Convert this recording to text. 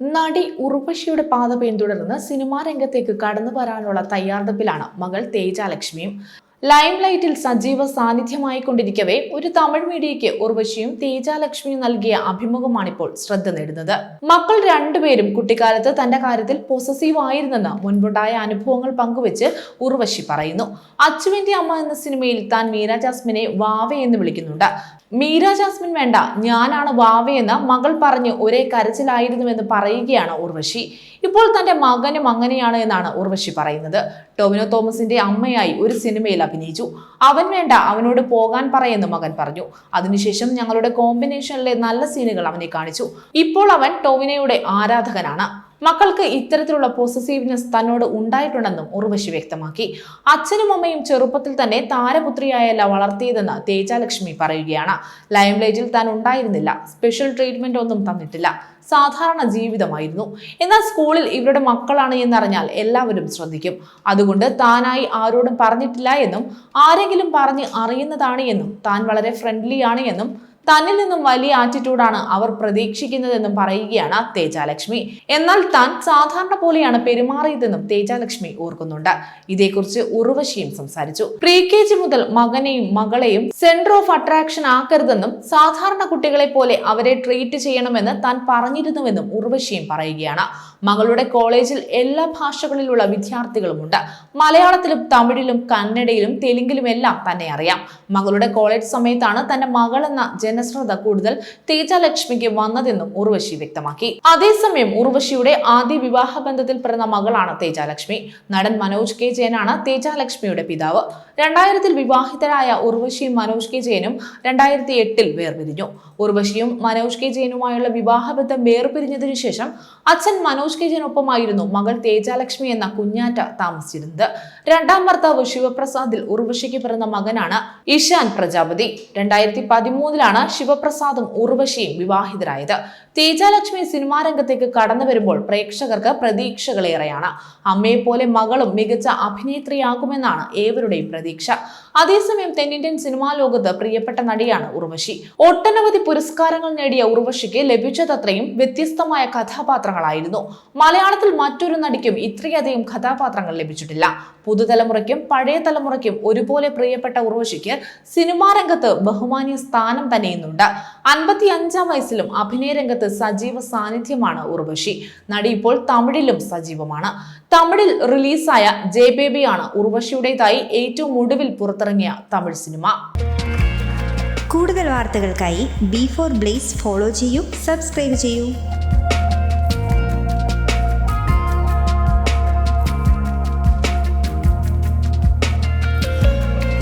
നടി ഉർവശിയുടെ പാത പിന്തുടർന്ന് സിനിമാ രംഗത്തേക്ക് കടന്നു വരാനുള്ള തയ്യാറെടുപ്പിലാണ് മകൾ തേജാലക്ഷ്മിയും. ലൈറ്റിൽ സജീവ സാന്നിധ്യമായി കൊണ്ടിരിക്കവേ ഒരു തമിഴ് മീഡിയയ്ക്ക് ഉർവശിയും തേജാലക്ഷ്മിയും നൽകിയ അഭിമുഖമാണിപ്പോൾ ശ്രദ്ധ നേടുന്നത്. മക്കൾ രണ്ടുപേരും കുട്ടിക്കാലത്ത് തന്റെ കാര്യത്തിൽ പൊസസീവ് ആയിരുന്നെന്ന് മുൻപുണ്ടായ അനുഭവങ്ങൾ പങ്കുവെച്ച് ഉർവശി പറയുന്നു. അച്ചുവിന്റെ അമ്മ എന്ന സിനിമയിൽ താൻ മീര ജാസ്മിനെ വാവെ എന്ന് വിളിക്കുന്നുണ്ട്. മീര ജാസ്മിൻ വേണ്ട ഞാനാണ് വാവയെന്ന് മകൾ പറഞ്ഞ് ഒരേ കരച്ചിലായിരുന്നുവെന്ന് പറയുകയാണ് ഉർവശി. ഇപ്പോൾ തന്റെ മകനും അങ്ങനെയാണ് എന്നാണ് ഉർവശി പറയുന്നത്. ടോവിനോ തോമസിന്റെ അമ്മയായി ഒരു സിനിമയിൽ അഭിനയിച്ചു. അവൻ വേണ്ട അവനോട് പോകാൻ പറയെന്ന് മകൻ പറഞ്ഞു. അതിനുശേഷം ഞങ്ങളുടെ കോമ്പിനേഷനിലെ നല്ല സീനുകൾ അവനെ കാണിച്ചു. ഇപ്പോൾ അവൻ ടോവിനയുടെ ആരാധകനാണ്. മക്കൾക്ക് ഇത്തരത്തിലുള്ള പോസസീവ്നെസ് തന്നോട് ഉണ്ടായിട്ടുണ്ടെന്നും ഉർവശി വ്യക്തമാക്കി. അച്ഛനും അമ്മയും ചെറുപ്പത്തിൽ തന്നെ താരപുത്രിയായല്ല വളർത്തിയതെന്ന് തേജാലക്ഷ്മി പറയുകയാണ്. ലൈം ലൈറ്റിൽ താൻ ഉണ്ടായിരുന്നില്ല. സ്പെഷ്യൽ ട്രീറ്റ്മെന്റ് ഒന്നും തന്നിട്ടില്ല. സാധാരണ ജീവിതമായിരുന്നു. എന്നാൽ സ്കൂളിൽ ഇവരുടെ മക്കളാണ് എന്നറിഞ്ഞാൽ എല്ലാവരും ശ്രദ്ധിക്കും. അതുകൊണ്ട് താനായി ആരോടും പറഞ്ഞിട്ടില്ല എന്നും ആരെങ്കിലും പറഞ്ഞ് അറിയുന്നതാണ് എന്നും താൻ വളരെ ഫ്രണ്ട്ലി ആണ് എന്നും തന്നിൽ നിന്നും വലിയ ആറ്റിറ്റ്യൂഡാണ് അവർ പ്രതീക്ഷിക്കുന്നതെന്നും പറയുകയാണ് തേജാലക്ഷ്മി. എന്നാൽ താൻ സാധാരണ പോലെയാണ് പെരുമാറിയതെന്നും തേജാലക്ഷ്മി ഓർക്കുന്നുണ്ട്. ഇതേക്കുറിച്ച് ഉർവശിയും സംസാരിച്ചു. പ്രീ കെ ജി മുതൽ മകനെയും മകളെയും സെന്റർ ഓഫ് അട്രാക്ഷൻ ആക്കരുതെന്നും സാധാരണ കുട്ടികളെ പോലെ അവരെ ട്രീറ്റ് ചെയ്യണമെന്ന് താൻ പറഞ്ഞിരുന്നുവെന്നും ഉർവശിയും പറയുകയാണ്. മകളുടെ കോളേജിൽ എല്ലാ ഭാഷകളിലുള്ള വിദ്യാർത്ഥികളുമുണ്ട്. മലയാളത്തിലും തമിഴിലും കന്നഡയിലും തെലുങ്കിലും എല്ലാം തന്നെ അറിയാം. മകളുടെ കോളേജ് സമയത്താണ് തന്റെ മകൾ എന്ന ജനശ്രദ്ധ കൂടുതൽ തേജാലക്ഷ്മിക്ക് വന്നതെന്നും ഉർവശി വ്യക്തമാക്കി. അതേസമയം ഉർവശിയുടെ ആദ്യ വിവാഹ ബന്ധത്തിൽ പിറന്ന മകളാണ് തേജാലക്ഷ്മി. നടൻ മനോജ് കെ ജയനാണ് തേജാലക്ഷ്മിയുടെ പിതാവ്. രണ്ടായിരത്തിൽ വിവാഹിതരായ ഉർവശിയും മനോജ് കെ ജയനും രണ്ടായിരത്തി എട്ടിൽ വേർപിരിഞ്ഞു. ഉർവശിയും മനോജ് കെ ജയനുമായുള്ള വിവാഹബന്ധം വേർപിരിഞ്ഞതിനു ശേഷം അച്ഛൻ മനോജ് കെ ജയനൊപ്പമായിരുന്നു മകൾ തേജാലക്ഷ്മി എന്ന കുഞ്ഞാറ്റ താമസിച്ചിരുന്നത്. രണ്ടാം ഭർത്താവ് ശിവപ്രസാദിൽ ഉർവശിക്ക് പിറന്ന മകനാണ് ഇഷാൻ പ്രജാപതി. രണ്ടായിരത്തി പതിമൂന്നിലാണ് ശിവപ്രസാദും ഉർവശിയും വിവാഹിതരായത്. തേജാലക്ഷ്മി സിനിമാ രംഗത്തേക്ക് കടന്നു വരുമ്പോൾ പ്രേക്ഷകർക്ക് പ്രതീക്ഷകളേറെയാണ്. അമ്മയെ പോലെ മകളും മികച്ച അഭിനേത്രിയാകുമെന്നാണ് ഏവരുടെയും പ്രതീക്ഷ. അതേസമയം തെന്നിന്ത്യൻ സിനിമാ ലോകത്ത് പ്രിയപ്പെട്ട നടിയാണ് ഉർവശി. ഒട്ടനവധി പുരസ്കാരങ്ങൾ നേടിയ ഉർവശിക്ക് ലഭിച്ചതത്രയും വ്യത്യസ്തമായ കഥാപാത്രങ്ങളായിരുന്നു. മലയാളത്തിൽ മറ്റൊരു നടിക്കും ഇത്രയധികം കഥാപാത്രങ്ങൾ ലഭിച്ചിട്ടില്ല. പുതുതലമുറയ്ക്കും പഴയ തലമുറയ്ക്കും ഒരുപോലെ പ്രിയപ്പെട്ട ഉർവശിക്ക് സിനിമാ രംഗത്ത് ബഹുമാന്യ സ്ഥാനം തന്നെയുന്നുണ്ട്. അൻപത്തി അഞ്ചാം വയസ്സിലും അഭിനയ രംഗത്ത് സജീവ സാന്നിധ്യമാണ് ഉർവശി. നടി ഇപ്പോൾ തമിഴിലും സജീവമാണ്. തമിഴിൽ റിലീസായ ജെ ആണ് ഉർവശിയുടേതായി ഏറ്റവും ഒടുവിൽ പുറത്തിറങ്ങിയ തമിഴ് സിനിമ. കൂടുതൽ വാർത്തകൾക്കായി ബി ഫോർ ബ്ലേസ് ഫോളോ ചെയ്യൂ സബ്സ്ക്രൈബ് ചെയ്യൂ.